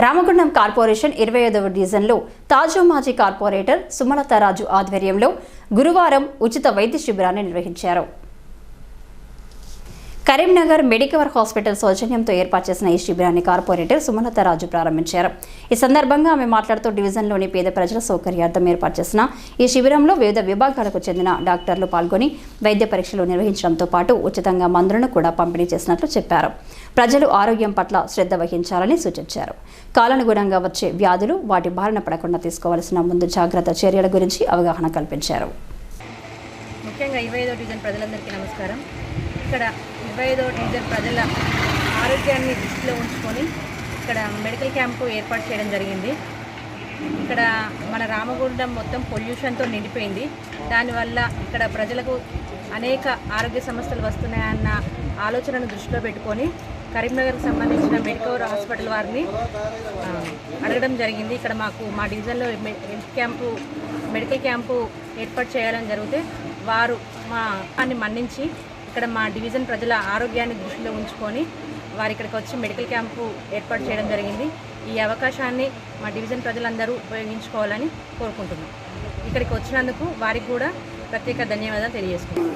Ramagundam corporation ఇరవై ఐదవ డివిజన్లో తాజా మాజీ కార్పొరేటర్ సుమలతారాజు ఆధ్వర్యంలో గురువారం ఉచిత వైద్య శిబిరాన్ని నిర్వహించారు. కరీంనగర్ మెడికవర్ హాస్పిటల్ సౌజన్యంతో ఏర్పాటు చేసిన ఈ శిబిరాన్ని కార్పొరేటర్ సుమలతారాజు ప్రారంభించారు. ఈ సందర్భంగా ఆమె మాట్లాడుతూ డివిజన్లోని పేద ప్రజల సౌకర్యార్థం ఏర్పాటు చేసిన ఈ శిబిరంలో వివిధ విభాగాలకు చెందిన డాక్టర్లు పాల్గొని వైద్య పరీక్షలు నిర్వహించడంతో పాటు ఉచితంగా మందులను కూడా పంపిణీ చేసినట్లు చెప్పారు. ప్రజలు ఆరోగ్యం పట్ల శ్రద్ధ వహించాలని సూచించారు. కాలానుగుణంగా వచ్చే వ్యాధులు వాటి బారిన పడకుండా తీసుకోవాల్సిన ముందు జాగ్రత్త చర్యల గురించి అవగాహన కల్పించారు. ముఖ్యంగా ఇరవై ఐదో డివిజన్ ప్రజలందరికీ నమస్కారం. ఇక్కడ ఇరవై ఐదవ డివిజన్ ప్రజల ఆరోగ్యాన్ని దృష్టిలో ఉంచుకొని ఇక్కడ మెడికల్ క్యాంపు ఏర్పాటు చేయడం జరిగింది. ఇక్కడ మన రామగుండం మొత్తం పొల్యూషన్తో నిండిపోయింది. దానివల్ల ఇక్కడ ప్రజలకు అనేక ఆరోగ్య సమస్యలు వస్తున్నాయన్న ఆలోచనను దృష్టిలో పెట్టుకొని కరీంనగర్కి సంబంధించిన మెడికవర్ హాస్పిటల్ వారిని అడగడం జరిగింది. ఇక్కడ మాకు మా డివిజన్లో హెల్త్ క్యాంపు మెడికల్ క్యాంపు ఏర్పాటు చేయాలని జరిగితే వారు మా దాన్ని మన్నించి ఇక్కడ మా డివిజన్ ప్రజల ఆరోగ్యాన్ని దృష్టిలో ఉంచుకొని వారు ఇక్కడికి వచ్చి మెడికల్ క్యాంపు ఏర్పాటు చేయడం జరిగింది. ఈ అవకాశాన్ని మా డివిజన్ ప్రజలందరూ ఉపయోగించుకోవాలని కోరుకుంటున్నాం. ఇక్కడికి వచ్చినందుకు వారికి కూడా ప్రత్యేక ధన్యవాదాలు తెలియజేసుకుంటున్నాం.